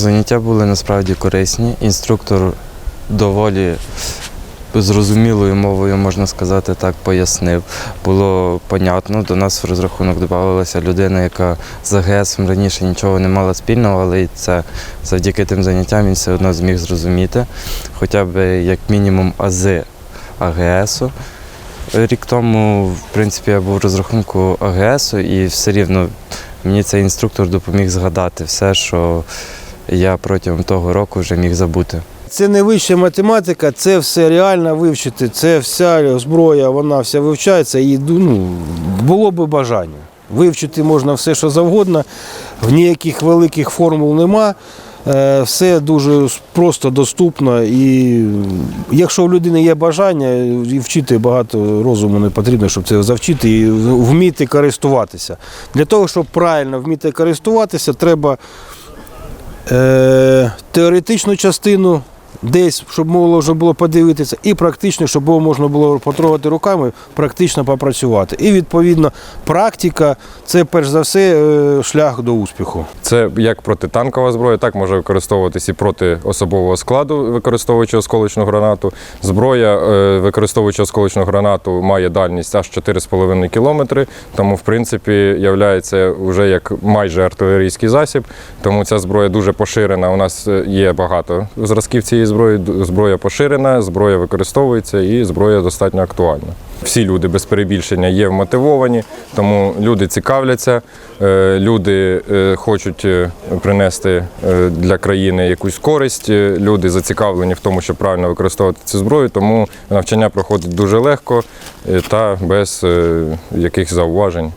Заняття були насправді корисні. Інструктор доволі зрозумілою мовою, можна сказати, так пояснив. Було понятно. До нас в розрахунок додавалася людина, яка з АГСом раніше нічого не мала спільного, але це завдяки тим заняттям він все одно зміг зрозуміти. Хоча б як мінімум ази АГСу. Рік тому, в принципі, я був в розрахунку АГСу і все рівно мені цей інструктор допоміг згадати все, що я протягом того року вже міг забути. Це не вища математика, це все реально вивчити. Це вся зброя, вона вся вивчається і ну, було би бажання. Вивчити можна все, що завгодно, в ніяких великих формул нема. Е, Все дуже просто доступно. І якщо в людини є бажання, і вчити багато розуму не потрібно, щоб це завчити і вміти користуватися. Для того, щоб правильно вміти користуватися, треба теоретичну частину десь, щоб можна було подивитися, і практично, щоб було можна було потрогати руками, практично попрацювати. І відповідно практика це перш за все е, шлях до успіху. Це як протитанкова зброя, так може використовуватись і проти особового складу, використовуючи осколочну гранату. Зброя, е, використовуючи осколочну гранату, має дальність аж 4,5 кілометри, тому в принципі являється вже як майже артилерійський засіб. Тому ця зброя дуже поширена. У нас е, є багато зразків цієї зброї. Зброя поширена, зброя використовується і зброя достатньо актуальна. Всі люди без перебільшення є вмотивовані, тому люди цікавляться, е, люди е, хочуть е, принести для країни якусь користь. Люди зацікавлені в тому, щоб правильно використовувати цю зброю, тому навчання проходить дуже легко та без яких зауважень.